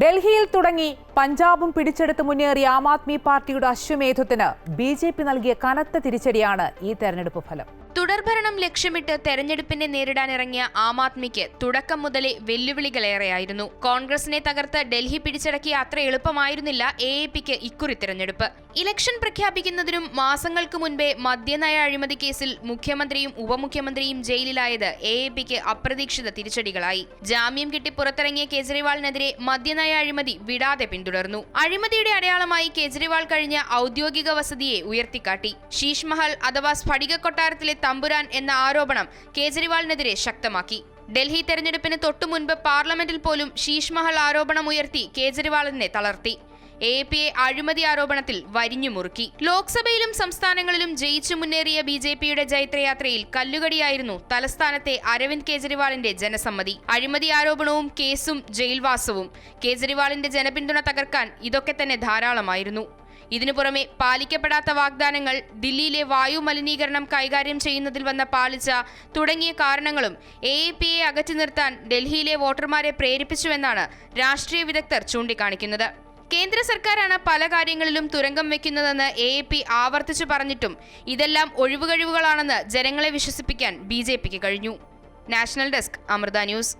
ഡൽഹിയിൽ തുടങ്ങി പഞ്ചാബും പിടിച്ചെടുത്ത് മുന്നേറിയ ആം ആദ്മി പാർട്ടിയുടെ അശ്വമേധത്തിന് ബി ജെ പി നൽകിയ കനത്ത തിരിച്ചടിയാണ് ഈ തെരഞ്ഞെടുപ്പ് ഫലം. തുടർഭരണം ലക്ഷ്യമിട്ട് തെരഞ്ഞെടുപ്പിനെ നേരിടാനിറങ്ങിയ ആം ആദ്മിക്ക് തുടക്കം മുതലേ വെല്ലുവിളികളേറെയായിരുന്നു. കോൺഗ്രസിനെ തകർത്ത് ഡൽഹി പിടിച്ചടക്കിയ അത്ര എളുപ്പമായിരുന്നില്ല എ എ പിക്ക് ഇക്കുറി തെരഞ്ഞെടുപ്പ്. ഇലക്ഷൻ പ്രഖ്യാപിക്കുന്നതിനും മാസങ്ങൾക്ക് മുൻപേ മദ്യനയ അഴിമതി കേസിൽ മുഖ്യമന്ത്രിയും ഉപമുഖ്യമന്ത്രിയും ജയിലിലായത് എ എ പിക്ക് അപ്രതീക്ഷിത തിരിച്ചടികളായി. ജാമ്യം കിട്ടി പുറത്തിറങ്ങിയ കേജ്രിവാളിനെതിരെ മദ്യനയ അഴിമതി വിടാതെ പിന്തുടർന്നു. അഴിമതിയുടെ അടയാളമായി കേജ്രിവാൾ കഴിഞ്ഞ ഔദ്യോഗിക വസതിയെ ഉയർത്തിക്കാട്ടി. ശീഷ്മഹൽ അഥവാ സ്ഫടിക കൊട്ടാരത്തിലെ തമ്പുരാൻ എന്ന ആരോപണം കേജ്രിവാളിനെതിരെ ശക്തമാക്കി. ഡൽഹി തെരഞ്ഞെടുപ്പിന് തൊട്ടുമുൻപ് പാർലമെന്റിൽ പോലും ശീഷ്മഹൽ ആരോപണം ഉയർത്തി കേജ്രിവാളിനെ തളർത്തി. എ പി എ അഴിമതി ആരോപണത്തിൽ വരിഞ്ഞു മുറുക്കി. ലോക്സഭയിലും സംസ്ഥാനങ്ങളിലും ജയിച്ചു മുന്നേറിയ ബി ജെ പിയുടെ ജൈത്രയാത്രയിൽ കല്ലുകടിയായിരുന്നു തലസ്ഥാനത്തെ അരവിന്ദ് കേജ്രിവാളിന്റെ ജനസമ്മതി. അഴിമതി ആരോപണവും കേസും ജയിൽവാസവും. കേജ്രിവാളിന്റെ ജനപിന്തുണ തകർക്കാൻ ഇതൊക്കെ തന്നെ ധാരാളമായിരുന്നു. ഇതിനു പുറമെ പാലിക്കപ്പെടാത്ത വാഗ്ദാനങ്ങൾ ദില്ലിയിലെ വായു മലിനീകരണം കൈകാര്യം ചെയ്യുന്നതിൽ വന്ന പാളിച്ച തുടങ്ങിയ കാരണങ്ങളും എ എ അകറ്റി നിർത്താൻ ഡൽഹിയിലെ വോട്ടർമാരെ പ്രേരിപ്പിച്ചുവെന്നാണ് രാഷ്ട്രീയ വിദഗ്ധർ ചൂണ്ടിക്കാണിക്കുന്നത്. കേന്ദ്ര സർക്കാരാണ് പല കാര്യങ്ങളിലും തുരങ്കം വെക്കുന്നതെന്ന് എ എ പി ആവർത്തിച്ചു പറഞ്ഞിട്ടും ഇതെല്ലാം ഒഴിവുകഴിവുകളാണെന്ന് ജനങ്ങളെ വിശ്വസിപ്പിക്കാൻ ബി ജെ പിക്ക് കഴിഞ്ഞു. National desk Amrita news.